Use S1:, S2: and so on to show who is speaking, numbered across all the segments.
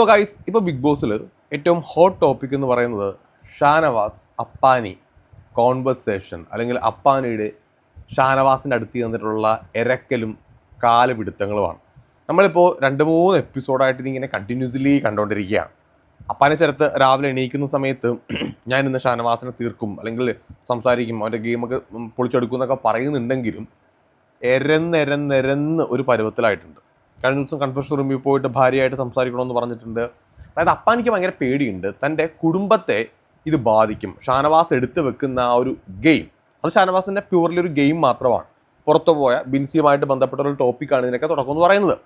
S1: So guys ഇപ്പോൾ big ബോസിൽ ഏറ്റവും ഹോട്ട് ടോപ്പിക് എന്ന് പറയുന്നത് ഷാനവാസ് അപ്പാനി കോൺവെർസേഷൻ അല്ലെങ്കിൽ അപ്പാനിയുടെ ഷാനവാസിന്റെ അടുത്ത് ചെന്നിട്ടുള്ള എരക്കലും കാലപിടുത്തങ്ങളുമാണ്. നമ്മളിപ്പോൾ രണ്ട് മൂന്ന് എപ്പിസോഡായിട്ട് ഇതിങ്ങനെ കണ്ടിന്യൂസ്ലി കണ്ടുകൊണ്ടിരിക്കുകയാണ് അപ്പാനെ ചേർത്ത് രാവിലെ എണീക്കുന്ന സമയത്ത് ഞാൻ ഇന്ന് ഷാനവാസിനെ തീർക്കും അല്ലെങ്കിൽ സംസാരിക്കും അവന്റെ ഗെയിമൊക്കെ പൊളിച്ചെടുക്കും എന്നൊക്കെ പറയുന്നുണ്ടെങ്കിലും എരന്നെരന്നെരന്ന് ഒരു പരുവത്തിലായിട്ടുണ്ട്. കൺഫ്യൂഷൻ റൂമിൽ പോയിട്ട് ഭാര്യയായിട്ട് സംസാരിക്കണമെന്ന് പറഞ്ഞിട്ടുണ്ട്. അതായത് അപ്പാനിക്ക് ഭയങ്കര പേടിയുണ്ട്. തന്റെ കുടുംബത്തെ ഇത് ബാധിക്കും. ഷാനവാസ് എടുത്തു വെക്കുന്ന ആ ഒരു ഗെയിം അത് ഷാനവാസിന്റെ പ്യൂർലി ഒരു ഗെയിം മാത്രമാണ്. പുറത്തു പോയ ബിൻസിയുമായിട്ട് ബന്ധപ്പെട്ട ഒരു ടോപ്പിക്കാണ് ഇതിനൊക്കെ തുടക്കം എന്ന് പറയുന്നത്.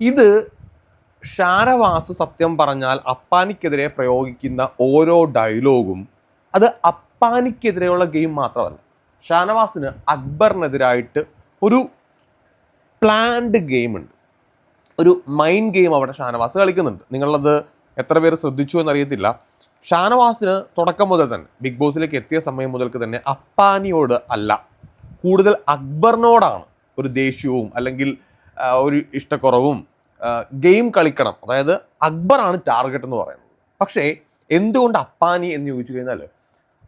S1: ഇത് ഷാനവാസ് സത്യം പറഞ്ഞാൽ അപ്പാനിക്കെതിരെ പ്രയോഗിക്കുന്ന ഓരോ ഡയലോഗും അത് അപ്പാനിക്കെതിരെയുള്ള ഗെയിം മാത്രമല്ല. ഷാനവാസിന് അക്ബറിനെതിരായിട്ട് ഒരു പ്ലാൻഡ് ഗെയിം ഉണ്ട് ഒരു മൈൻഡ് ഗെയിം അവിടെ ഷാനവാസ് കളിക്കുന്നുണ്ട്. നിങ്ങളത് എത്ര പേര് ശ്രദ്ധിച്ചു എന്നറിയത്തില്ല. ഷാനവാസിന് തുടക്കം മുതൽ തന്നെ ബിഗ് ബോസിലേക്ക് എത്തിയ സമയം മുതൽക്ക് തന്നെ അപ്പാനിയോട് അല്ല കൂടുതൽ അക്ബറിനോടാണ് ഒരു ദേഷ്യവും അല്ലെങ്കിൽ ഒരു ഇഷ്ടക്കുറവും ഗെയിം കളിക്കണം. അതായത് അക്ബറാണ് ടാർഗറ്റ് എന്ന് പറയുന്നത്. പക്ഷേ എന്തുകൊണ്ട് അപ്പാനി എന്ന് ചോദിച്ചു കഴിഞ്ഞാൽ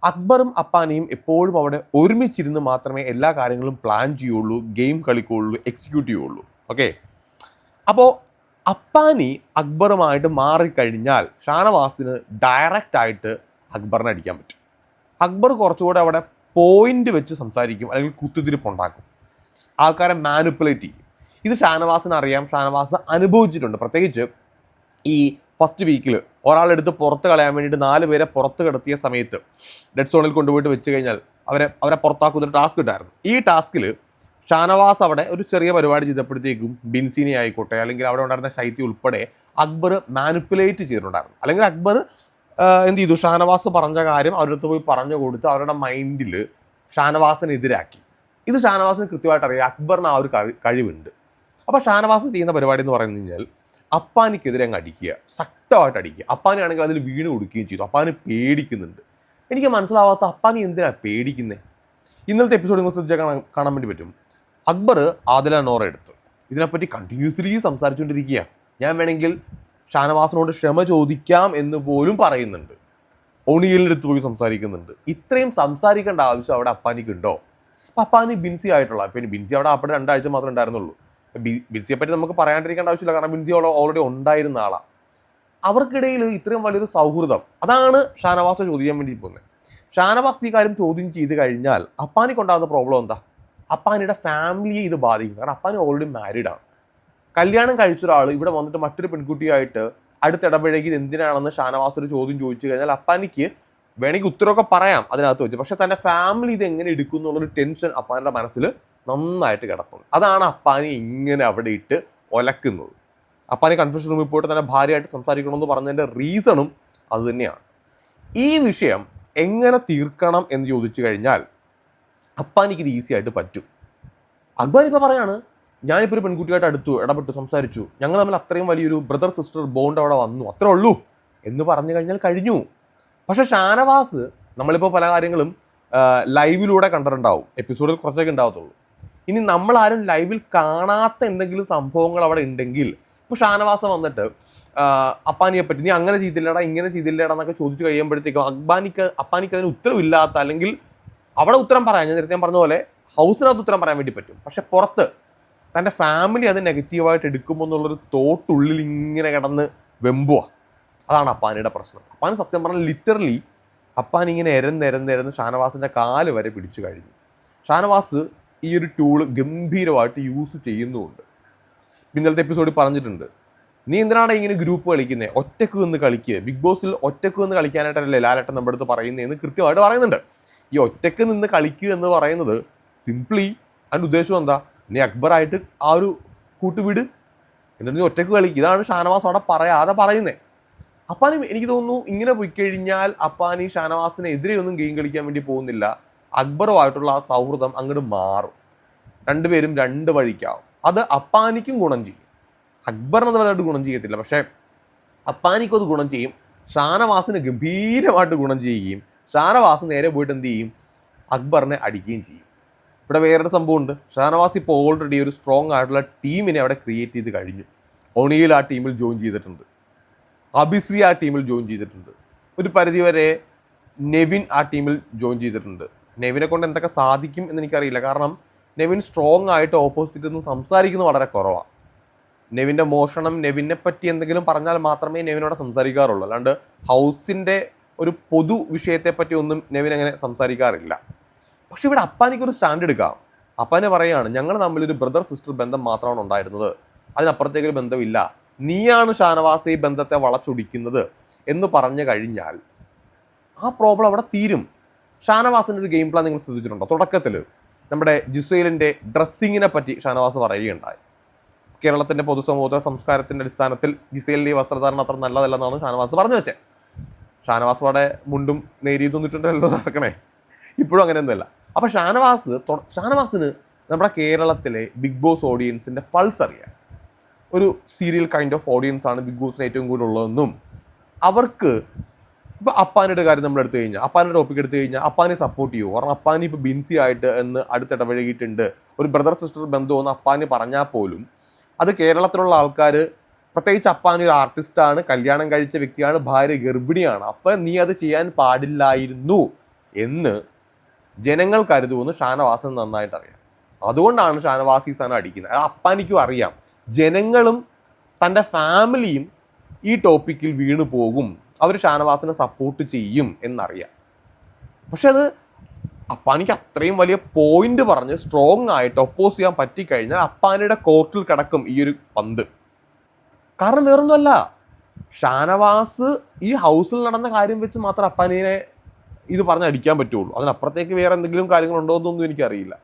S1: അക്ബറും അപ്പാനിയും എപ്പോഴും അവിടെ ഒരുമിച്ചിരുന്ന് മാത്രമേ എല്ലാ കാര്യങ്ങളും പ്ലാൻ ചെയ്യുള്ളൂ ഗെയിം കളിക്കുകയുള്ളൂ എക്സിക്യൂട്ട് ചെയ്യുള്ളൂ. ഓക്കെ അപ്പോൾ അപ്പാനി അക്ബറുമായിട്ട് മാറിക്കഴിഞ്ഞാൽ ഷാനവാസിന് ഡയറക്റ്റ് ആയിട്ട് അക്ബറിനെ അടിക്കാൻ പറ്റും. അക്ബർ കുറച്ചുകൂടെ അവിടെ പോയിന്റ് വെച്ച് സംസാരിക്കും അല്ലെങ്കിൽ കുത്തിത്തിരിപ്പുണ്ടാക്കും ആൾക്കാരെ മാനിപ്പുലേറ്റ് ചെയ്യും. ഇത് ഷാനവാസിന് അറിയാം. ഷാനവാസ് അനുഭവിച്ചിട്ടുണ്ട്. പ്രത്യേകിച്ച് ഈ ഫസ്റ്റ് വീക്കിൽ ഒരാളെടുത്ത് പുറത്ത് കളയാൻ വേണ്ടിയിട്ട് നാല് പേരെ പുറത്ത് കിടത്തിയ സമയത്ത് ഡെഡ് സോണിൽ കൊണ്ടുപോയിട്ട് വെച്ച് കഴിഞ്ഞാൽ അവരെ അവരെ പുറത്താക്കുന്ന ഒരു ടാസ്ക് ഉണ്ടായിരുന്നു. ഈ ടാസ്കിൽ ഷാനവാസ് അവിടെ ഒരു ചെറിയ പരിപാടി ചെയ്തപ്പോഴത്തേക്കും ബിൻസിനെ ആയിക്കോട്ടെ അല്ലെങ്കിൽ അവിടെ ഉണ്ടായിരുന്ന ശൈത്യ ഉൾപ്പെടെ അക്ബർ മാനിപ്പുലേറ്റ് ചെയ്തിട്ടുണ്ടായിരുന്നു. അല്ലെങ്കിൽ അക്ബർ എന്ത് ചെയ്തു? ഷാനവാസ് പറഞ്ഞ കാര്യം അവരടുത്ത് പോയി പറഞ്ഞു കൊടുത്ത് അവരുടെ മൈൻഡിൽ ഷാനവാസിനെതിരാക്കി ഇത് ഷാനവാസിന് കൃത്യമായിട്ട് അറിയാം അക്ബറിന് ആ ഒരു കഴിവുണ്ട്. അപ്പോൾ ഷാനവാസ് ചെയ്യുന്ന പരിപാടി എന്ന് പറഞ്ഞു കഴിഞ്ഞാൽ അപ്പാനിക്കെതിരെ അങ്ങ് അടിക്കുക. ശക്തമായിട്ട് അടിക്കുക. അപ്പാനി ആണെങ്കിൽ അതിൽ വീണ് കൊടുക്കുകയും ചെയ്തു. അപ്പാനി പേടിക്കുന്നുണ്ട്. എനിക്ക് മനസ്സിലാവാത്ത അപ്പാനി എന്തിനാണ് പേടിക്കുന്നത് ഇന്നലത്തെ എപ്പിസോഡ് നിങ്ങൾ ശ്രദ്ധിച്ചാൽ കാണാൻ കാണാൻ വേണ്ടി പറ്റും. അക്ബർ ആദില നോറ എടുത്തു. ഇതിനെപ്പറ്റി കണ്ടിന്യൂസ്ലി സംസാരിച്ചുകൊണ്ടിരിക്കുക ഞാൻ വേണമെങ്കിൽ ഷാനവാസിനോട് ക്ഷമ ചോദിക്കാം എന്ന് പോലും പറയുന്നുണ്ട്. ഒണിയലിന്റെ അടുത്ത് പോയി സംസാരിക്കുന്നുണ്ട്. ഇത്രയും സംസാരിക്കേണ്ട ആവശ്യം അവിടെ അപ്പാനിക്കുണ്ടോ? അപ്പം അപ്പാനി ബിൻസി ആയിട്ടുള്ള പിന്നെ ബിൻസി അവിടെ അവിടെ രണ്ടാഴ്ച മാത്രമേ ഉണ്ടായിരുന്നുള്ളൂ. ബിൻസിയെ പറ്റി നമുക്ക് പറയാണ്ടിരിക്കേണ്ട ആവശ്യമില്ല. കാരണം ബിൻസി ഓൾറെഡി ഉണ്ടായിരുന്ന ആളാണ് അവർക്കിടയിൽ ഇത്രയും വലിയൊരു സൗഹൃദം. അതാണ് ഷാനവാസ് ചോദിക്കാൻ വേണ്ടി പോകുന്നത്. ഷാനവാസ് ഈ കാര്യം ചോദ്യം ചെയ്ത് കഴിഞ്ഞാൽ അപ്പാനിക്കുണ്ടാകുന്ന പ്രോബ്ലം എന്താ? അപ്പാനിയുടെ ഫാമിലിയെ ഇത് ബാധിക്കും. കാരണം അപ്പാനി ഓൾറെഡി മാരീഡ് ആണ്. കല്യാണം കഴിച്ച ഒരാൾ ഇവിടെ വന്നിട്ട് മറ്റൊരു പെൺകുട്ടിയായിട്ട് അടുത്തിടപഴകി ഇത് എന്തിനാണെന്ന് ഷാനവാസ് ഒരു ചോദ്യം ചോദിച്ചു കഴിഞ്ഞാൽ അപ്പാനിക്ക് വേണമെങ്കിൽ ഉത്തരവൊക്കെ പറയാം അതിനകത്ത് വെച്ച്. പക്ഷേ തന്റെ ഫാമിലി ഇത് എങ്ങനെ എടുക്കും എന്നുള്ളൊരു ടെൻഷൻ അപ്പാനിയുടെ മനസ്സിൽ നന്നായിട്ട് കിടപ്പുണ്ട്. അതാണ് അപ്പാനി ഇങ്ങനെ അവിടെ ഇട്ട് ഒലക്കുന്നത്. അപ്പാനി കൺഫ്യൂഷൻ റൂമിൽ പോയിട്ട് തന്നെ ഭാര്യയായിട്ട് സംസാരിക്കണമെന്ന് പറഞ്ഞതിന്റെ റീസണും അത് തന്നെയാണ്. ഈ വിഷയം എങ്ങനെ തീർക്കണം എന്ന് ചോദിച്ചു കഴിഞ്ഞാൽ അപ്പാനിക്ക് ഇത് ഈസി ആയിട്ട് പറ്റും. അക്ബർ ഇപ്പോൾ പറയാണ് ഞാനിപ്പോൾ ഒരു പെൺകുട്ടിയായിട്ട് അടുത്തു ഇടപെട്ടു സംസാരിച്ചു. ഞങ്ങൾ തമ്മിൽ അത്രയും വലിയൊരു ബ്രദർ സിസ്റ്റർ ബോണ്ട് അവിടെ വന്നു. അത്രേ ഉള്ളൂ. എന്ന് പറഞ്ഞു കഴിഞ്ഞാൽ കഴിഞ്ഞു. പക്ഷേ ഷാനവാസ് നമ്മളിപ്പോൾ പല കാര്യങ്ങളും ലൈവിലൂടെ കണ്ടിട്ടുണ്ടാവും. എപ്പിസോഡിൽ കുറച്ചൊക്കെ ഉണ്ടാവത്തുള്ളൂ. ഇനി നമ്മളാരും ലൈവിൽ കാണാത്ത എന്തെങ്കിലും സംഭവങ്ങൾ അവിടെ ഉണ്ടെങ്കിൽ ഇപ്പോൾ ഷാനവാസ് വന്നിട്ട് അപ്പാനിയെ പറ്റി നീ അങ്ങനെ ചെയ്തില്ലടാ ഇങ്ങനെ ചെയ്തില്ലടാ എന്നൊക്കെ ചോദിച്ചു കഴിയുമ്പോഴത്തേക്കും അബ്ബാനിക്ക് അപ്പാനിക്ക് അതിന് ഉത്തരവില്ലാത്ത അല്ലെങ്കിൽ അവിടെ ഉത്തരം പറയാൻ ഞാൻ നേരത്തെ ഞാൻ പറഞ്ഞ പോലെ ഹൗസിനകത്ത് ഉത്തരം പറയാൻ വേണ്ടി പറ്റും. പക്ഷെ പുറത്ത് തന്റെ ഫാമിലി അത് നെഗറ്റീവായിട്ട് എടുക്കുമോ എന്നുള്ളൊരു തോട്ടുള്ളിൽ ഇങ്ങനെ കിടന്ന് വെമ്പുക അതാണ് അപ്പാനിയുടെ പ്രശ്നം. അപ്പാൻ സത്യം പറഞ്ഞാൽ ലിറ്ററലി അപ്പാൻ ഇങ്ങനെ എരന്ന് എരന്ന് എരന്ന് ഷാനവാസിന്റെ കാൽ വരെ പിടിച്ചു കഴിഞ്ഞു. ഷാനവാസ് ഈ ഒരു ടൂൾ ഗംഭീരമായിട്ട് യൂസ് ചെയ്യുന്നുമുണ്ട്. ഇന്നലത്തെ എപ്പിസോഡിൽ പറഞ്ഞിട്ടുണ്ട്. നീ എന്തിനാണ് ഇങ്ങനെ ഗ്രൂപ്പ് കളിക്കുന്നത് ഒറ്റയ്ക്ക് നിന്ന് കളിക്കുക ബിഗ് ബോസിൽ ഒറ്റയ്ക്ക് നിന്ന് കളിക്കാനായിട്ടല്ലേ ലാലട്ടൻ നമ്മുടെ അടുത്ത് പറയുന്നതെന്ന് കൃത്യമായിട്ട് പറയുന്നുണ്ട്. ഈ ഒറ്റയ്ക്ക് നിന്ന് കളിക്കുക എന്ന് പറയുന്നത് സിംപ്ലി അതിന്റെ ഉദ്ദേശം എന്താ? നീ അക്ബറായിട്ട് ആ ഒരു കൂട്ടുവിട് എന്നിട്ട് നീ ഒറ്റയ്ക്ക് കളിക്കുക ഇതാണ് ഷാനവാസ് അവിടെ പറയാതെ പറയുന്നത് അപ്പാനും എനിക്ക് തോന്നുന്നു ഇങ്ങനെ പോയി കഴിഞ്ഞാൽ അപ്പാനി ഷാനവാസിനെതിരെ ഒന്നും ഗെയിം കളിക്കാൻ വേണ്ടി പോകുന്നില്ല. അക്ബറുമായിട്ടുള്ള ആ സൗഹൃദം അങ്ങോട്ട് മാറും. രണ്ടുപേരും രണ്ട് വഴിക്കാവും. അത് അപ്പാനിക്കും ഗുണം ചെയ്യും. അക്ബറിന് അത് വലുതായിട്ട് ഗുണം ചെയ്യത്തില്ല. പക്ഷേ അപ്പാനിക്കും അത് ഗുണം ചെയ്യും. ഷാനവാസിന് ഗംഭീരമായിട്ട് ഗുണം ചെയ്യുകയും ഷാനവാസ് നേരെ പോയിട്ട് എന്ത് ചെയ്യും? അക്ബറിനെ അടിക്കുകയും ചെയ്യും. ഇവിടെ വേറൊരു സംഭവമുണ്ട്. ഷാനവാസ് ഇപ്പോൾ ഓൾറെഡി ഒരു സ്ട്രോങ് ആയിട്ടുള്ള ടീമിനെ അവിടെ ക്രിയേറ്റ് ചെയ്ത് കഴിഞ്ഞു. ഒണിയിൽ ആ ടീമിൽ ജോയിൻ ചെയ്തിട്ടുണ്ട്. അബിശ്രീ ആ ടീമിൽ ജോയിൻ ചെയ്തിട്ടുണ്ട്. ഒരു പരിധിവരെ നെവിൻ ആ ടീമിൽ ജോയിൻ ചെയ്തിട്ടുണ്ട്. നെവിനെ കൊണ്ട് എന്തൊക്കെ സാധിക്കും എന്ന് എനിക്കറിയില്ല. കാരണം നെവിൻ സ്ട്രോങ് ആയിട്ട് ഓപ്പോസിറ്റ് നിന്ന് സംസാരിക്കുന്നത് വളരെ കുറവാണ് നെവിന്റെ മോഷണം നെവിനെ പറ്റി എന്തെങ്കിലും പറഞ്ഞാൽ മാത്രമേ നെവിനോട് സംസാരിക്കാറുള്ളൂ. അല്ലാണ്ട് ഹൗസിന്റെ ഒരു പൊതു വിഷയത്തെ പറ്റി ഒന്നും നെവിൻ അങ്ങനെ സംസാരിക്കാറില്ല. പക്ഷെ ഇവിടെ അപ്പാനിക്കൊരു സ്റ്റാൻഡ് എടുക്കാം. അപ്പാനെ പറയുകയാണ് ഞങ്ങൾ തമ്മിലൊരു ബ്രദർ സിസ്റ്റർ ബന്ധം മാത്രമാണ് ഉണ്ടായിരുന്നത്. അതിനപ്പുറത്തേക്കൊരു ബന്ധമില്ല. നീയാണ് ഷാനവാസ് ഈ ബന്ധത്തെ വളച്ചൊടിക്കുന്നത്. എന്ന് പറഞ്ഞു കഴിഞ്ഞാൽ ആ പ്രോബ്ലം അവിടെ തീരും. ഷാനവാസിന്റെ ഒരു ഗെയിം പ്ലാൻ നിങ്ങൾ ശ്രദ്ധിച്ചിട്ടുണ്ടോ? തുടക്കത്തിൽ നമ്മുടെ ജിസൈലിന്റെ ഡ്രസ്സിങ്ങിനെ പറ്റി ഷാനവാസ് പറയുകയുണ്ടായി. കേരളത്തിന്റെ പൊതുസമൂഹ സംസ്കാരത്തിന്റെ അടിസ്ഥാനത്തിൽ ജിസൈലിന്റെ ഈ വസ്ത്രധാരണം അത്ര നല്ലതല്ലെന്നാണ് ഷാനവാസ് പറഞ്ഞു വെച്ചത് ഷാനവാസ് അവിടെ മുണ്ടും നേരിയും തന്നിട്ടുണ്ടല്ലോ നടക്കണേ. ഇപ്പോഴും അങ്ങനെയൊന്നുമല്ല. അപ്പോൾ ഷാനവാസ് ഷാനവാസിന് നമ്മുടെ കേരളത്തിലെ ബിഗ് ബോസ് ഓഡിയൻസിന്റെ പൾസ് അറിയാം. ഒരു സീരിയൽ കൈൻഡ് ഓഫ് ഓഡിയൻസ് ആണ് ബിഗ് ബോസിന് ഏറ്റവും കൂടുതലുള്ളതെന്നും അവർക്ക് ഇപ്പോൾ അപ്പാനിയുടെ കാര്യം നമ്മൾ എടുത്തു കഴിഞ്ഞാൽ അപ്പാനിയുടെ ടോപ്പിക് എടുത്തു കഴിഞ്ഞാൽ അപ്പാനെ സപ്പോർട്ട് ചെയ്യുമോ കാരണം അപ്പാനി ഇപ്പോൾ ബിൻസി ആയിട്ട് എന്ന് അടുത്തിടപഴകിയിട്ടുണ്ട് ഒരു ബ്രദർ സിസ്റ്റർ ബന്ധമെന്ന് അപ്പാനി പറഞ്ഞാൽ പോലും അത് കേരളത്തിലുള്ള ആൾക്കാർ പ്രത്യേകിച്ച് അപ്പാനി ഒരു ആർട്ടിസ്റ്റാണ് കല്യാണം കഴിച്ച വ്യക്തിയാണ് ഭാര്യ ഗർഭിണിയാണ്. അപ്പം നീ അത് ചെയ്യാൻ പാടില്ലായിരുന്നു എന്ന് ജനങ്ങൾ കരുതുമെന്ന് ഷാനവാസൻ നന്നായിട്ട് അറിയാം. അതുകൊണ്ടാണ് ഷാനവാസ് ഈ സാധനം അടിക്കുന്നത്. അത് അപ്പാനിക്കും അറിയാം. ജനങ്ങളും തന്റെ ഫാമിലിയും ഈ ടോപ്പിക്കിൽ വീണു പോകും അവർ ഷാനവാസിനെ സപ്പോർട്ട് ചെയ്യും എന്നറിയാം. പക്ഷെ അത് അപ്പാനിക്ക് അത്രയും വലിയ പോയിന്റ് പറഞ്ഞ് സ്ട്രോങ് ആയിട്ട് ഒപ്പോസ് ചെയ്യാൻ പറ്റിക്കഴിഞ്ഞാൽ അപ്പാനിയുടെ കോർട്ടിൽ കിടക്കും ഈ ഒരു പന്ത്. കാരണം വേറൊന്നുമല്ല ഷാനവാസ് ഈ ഹൗസിൽ നടന്ന കാര്യം വെച്ച് മാത്രം അപ്പാനിനെ ഇത് പറഞ്ഞ് അടിക്കാൻ പറ്റുള്ളൂ. അതിനപ്പുറത്തേക്ക് വേറെ എന്തെങ്കിലും കാര്യങ്ങളുണ്ടോ എന്നൊന്നും എനിക്കറിയില്ല.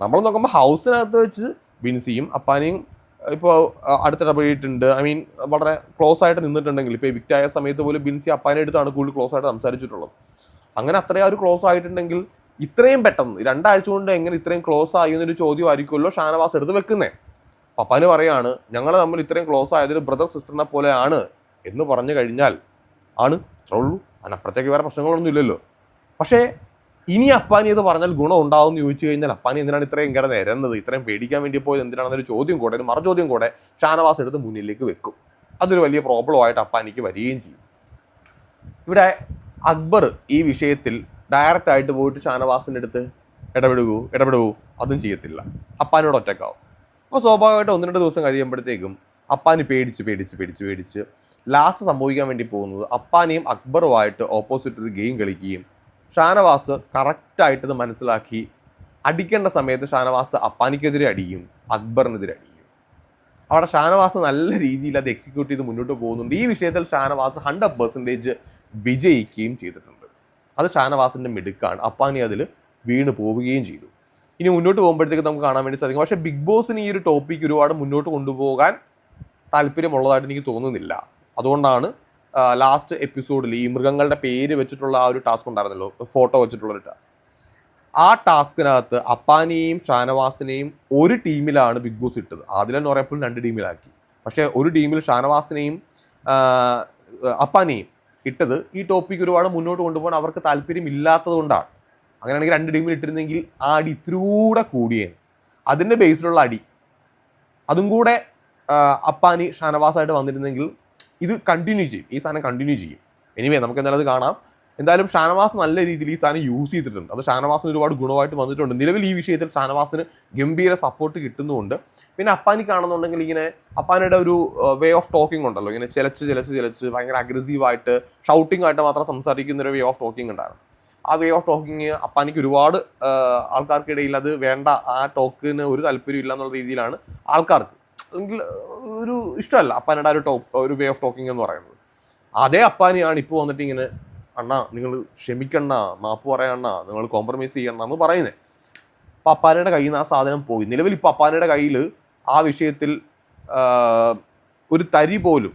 S1: നമ്മൾ നോക്കുമ്പോൾ ഹൗസിനകത്ത് വെച്ച് ബിൻസിയും അപ്പാനിയും ഇപ്പോൾ അടുത്തിടപഴകിയിട്ടുണ്ട് ഐ മീൻ വളരെ ക്ലോസ് ആയിട്ട് നിന്നിട്ടുണ്ടെങ്കിൽ ഇപ്പോൾ വിക്റ്റ് ആയ സമയത്ത് പോലും ബിൻസി അപ്പാനെ അടുത്താണ് കൂടുതൽ ക്ലോസ് ആയിട്ട് സംസാരിച്ചിട്ടുള്ളത്. അങ്ങനെ അത്രയും ഒരു ക്ലോസ് ആയിട്ടുണ്ടെങ്കിൽ ഇത്രയും പെട്ടെന്ന് രണ്ടാഴ്ച കൊണ്ട് എങ്ങനെ ഇത്രയും ക്ലോസ് ആയി എന്നൊരു ചോദ്യം ആയിരിക്കുമല്ലോ ഷാനവാസ് എടുത്ത് വെക്കുന്നത് പപ്പാന് പറയാണ് ഞങ്ങൾ തമ്മിൽ ഇത്രയും ക്ലോസ് ആയതൊരു ബ്രദർ സിസ്റ്ററിനെ പോലെയാണ് എന്ന് പറഞ്ഞു കഴിഞ്ഞാൽ ആണ് അത്രേ ഉള്ളൂ. അതിനപ്പുറത്തേക്ക് വേറെ പ്രശ്നങ്ങളൊന്നും ഇല്ലല്ലോ. പക്ഷേ ഇനി അപ്പാനി എന്ന് പറഞ്ഞാൽ ഗുണം ഉണ്ടാവും എന്ന് ചോദിച്ചു കഴിഞ്ഞാൽ അപ്പാനി എന്തിനാണ് ഇത്രയും കിടന്ന് നേരുന്നത്? ഇത്രയും പേടിക്കാൻ വേണ്ടി പോയത് എന്തിനാണെന്നൊരു ചോദ്യം കൂടെ ഒരു മറുചോദ്യം കൂടെ ഷാനവാസ് എടുത്ത് മുന്നിലേക്ക് വെക്കും. അതൊരു വലിയ പ്രോബ്ലം ആയിട്ട് അപ്പാനിക്ക് വരികയും ചെയ്യും. ഇവിടെ അക്ബർ ഈ വിഷയത്തിൽ ഡയറക്റ്റ് ആയിട്ട് പോയിട്ട് ഷാനവാസിന്റെ അടുത്ത് ഇടപെടുകൂ ഇടപെടുകൂ അതും ചെയ്യത്തില്ല. അപ്പാനോട് ഒറ്റക്കാവും. അപ്പോൾ സ്വാഭാവികമായിട്ട് ഒന്ന് രണ്ട് ദിവസം കഴിയുമ്പോഴത്തേക്കും അപ്പാനി പേടിച്ച് പേടിച്ച് പേടിച്ച് പേടിച്ച് ലാസ്റ്റ് സംഭവിക്കാൻ വേണ്ടി പോകുന്നത് അപ്പാനിയും അക്ബറുമായിട്ട് ഓപ്പോസിറ്റ് ഒരു ഗെയിം കളിക്കുകയും ഷാനവാസ് കറക്റ്റായിട്ട് ഇത് മനസ്സിലാക്കി അടിക്കേണ്ട സമയത്ത് ഷാനവാസ് അപ്പാനിക്കെതിരെ അടിയും അക്ബറിനെതിരെ അടിയും. അവിടെ ഷാനവാസ് നല്ല രീതിയിൽ അത് എക്സിക്യൂട്ട് ചെയ്ത് മുന്നോട്ട് പോകുന്നുണ്ട്. ഈ വിഷയത്തിൽ ഷാനവാസ് ഹൺഡ്രഡ് പെർസെന്റേജ് വിജയിക്കുകയും ചെയ്തിട്ടുണ്ട്. അത് ഷാനവാസിന്റെ മിടുക്കാണ്. അപ്പാനി അതിൽ വീണ് പോവുകയും ചെയ്തു. ഇനി മുന്നോട്ട് പോകുമ്പോഴത്തേക്ക് നമുക്ക് കാണാൻ വേണ്ടി സാധിക്കും. പക്ഷേ ബിഗ് ബോസിന് ഈ ഒരു ടോപ്പിക്ക് ഒരുപാട് മുന്നോട്ട് കൊണ്ടുപോകാൻ താല്പര്യമുള്ളതായിട്ട് എനിക്ക് തോന്നുന്നില്ല. അതുകൊണ്ടാണ് ലാസ്റ്റ് എപ്പിസോഡിൽ ഈ മൃഗങ്ങളുടെ പേര് വെച്ചിട്ടുള്ള ആ ഒരു ടാസ്ക് ഉണ്ടായിരുന്നല്ലോ ഫോട്ടോ വെച്ചിട്ടുള്ള ഒരു ടാസ്ക് ആ ടാസ്കിനകത്ത് അപ്പാനെയും ഷാനവാസിനെയും ഒരു ടീമിലാണ് ബിഗ് ബോസ് ഇട്ടത്. ആദ്യം പറയുമ്പോൾ രണ്ട് ടീമിലാക്കി പക്ഷേ ഒരു ടീമിൽ ഷാനവാസിനെയും അപ്പാനെയും ഇട്ടത് ഈ ടോപ്പിക് ഒരുപാട് മുന്നോട്ട് കൊണ്ടുപോകാൻ അവർക്ക് താല്പര്യം ഇല്ലാത്തത് കൊണ്ടാണ്. അങ്ങനെയാണെങ്കിൽ രണ്ട് ടീമിൽ ഇട്ടിരുന്നെങ്കിൽ ആ അടി ഇത്തിരൂടെ കൂടിയേനെ. അതിന്റെ ബേസിലുള്ള അടി. അതും കൂടെ അപ്പാനി ഷാനവാസായിട്ട് വന്നിരുന്നെങ്കിൽ ഇത് കണ്ടിന്യൂ ചെയ്യും. ഈ സാധനം കണ്ടിന്യൂ ചെയ്യും. എനിവേ നമുക്ക് എന്തായാലും അത് കാണാം. എന്തായാലും ഷാനവാസ് നല്ല രീതിയിൽ ഈ സാധനം യൂസ് ചെയ്തിട്ടുണ്ട്. അത് ഷാനവാസിന് ഒരുപാട് ഗുണമായിട്ട് വന്നിട്ടുണ്ട്. നിലവിൽ ഈ വിഷയത്തിൽ ഷാനവാസിന് ഗംഭീര സപ്പോർട്ട് കിട്ടുന്നുണ്ട് പിന്നെ അപ്പാനി കാണുന്നുണ്ടെങ്കിൽ ഇങ്ങനെ അപ്പാനിയുടെ ഒരു വേ ഓഫ് ടോക്കിംഗ് ഉണ്ടല്ലോ. ഇങ്ങനെ ചിലച്ച് ചിലച്ച് ചിലച്ച് ഭയങ്കര അഗ്രസീവായിട്ട് ഷൗട്ടിംഗ് ആയിട്ട് മാത്രം സംസാരിക്കുന്ന ഒരു വേ ഓഫ് ടോക്കിംഗ് ഉണ്ടായിരുന്നു. ആ വേ ഓഫ് ടോക്കിങ് അപ്പാനിക്ക് ഒരുപാട് ആൾക്കാർക്കിടയിൽ അത് വേണ്ട. ആ ടോക്കിന് ഒരു താല്പര്യം ഇല്ല എന്നുള്ള രീതിയിലാണ് ആൾക്കാർക്ക് ഒരു ഇഷ്ടമല്ല. അപ്പാനയുടെ ഒരു ടോപ്പ് ഒരു വേ ഓഫ് ടോക്കിംഗ് എന്ന് പറയുന്നത്. അതേ അപ്പാനെയാണ് ഇപ്പോൾ വന്നിട്ട് ഇങ്ങനെ അണ്ണ നിങ്ങൾ ക്ഷമിക്കണ്ണ മാപ്പ് പറയണ്ണ നിങ്ങൾ കോംപ്രമൈസ് ചെയ്യണം എന്ന് പറയുന്നത് അപ്പോൾ അപ്പാനയുടെ കയ്യിൽ നിന്ന് ആ സാധനം പോയി. നിലവിൽ ഇപ്പോൾ അപ്പാനയുടെ കയ്യിൽ ആ വിഷയത്തിൽ ഒരു തരി പോലും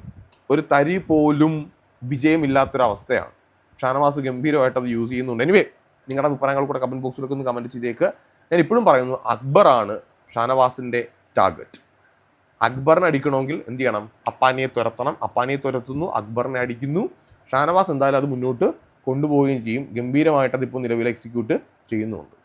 S1: ഒരു തരി പോലും വിജയമില്ലാത്തൊരവസ്ഥയാണ്. ഷാനവാസ് ഗംഭീരമായിട്ട് അത് യൂസ് ചെയ്യുന്നുണ്ട്. എനിവേ നിങ്ങളുടെ അഭിപ്രായങ്ങൾ കൂടെ കമന്റ് ബോക്സിലൊക്കെ ഒന്ന് കമന്റ് ചെയ്തേക്ക്. ഞാൻ ഇപ്പോഴും പറയുന്നു അക്ബറാണ് ഷാനവാസിന്റെ ടാർഗറ്റ് അക്ബറിനെ അടിക്കണമെങ്കിൽ എന്ത് ചെയ്യണം? അപ്പാനിയെ തുരത്തണം. അപ്പാനിയെ തുരത്തുന്നു അക്ബറിനെ അടിക്കുന്നു. ഷാനവാസ് എന്തായാലും അത് മുന്നോട്ട് കൊണ്ടുപോവുകയും ചെയ്യും. ഗംഭീരമായിട്ട് അതിപ്പോൾ നിലവിൽ എക്സിക്യൂട്ട് ചെയ്യുന്നുമുണ്ട്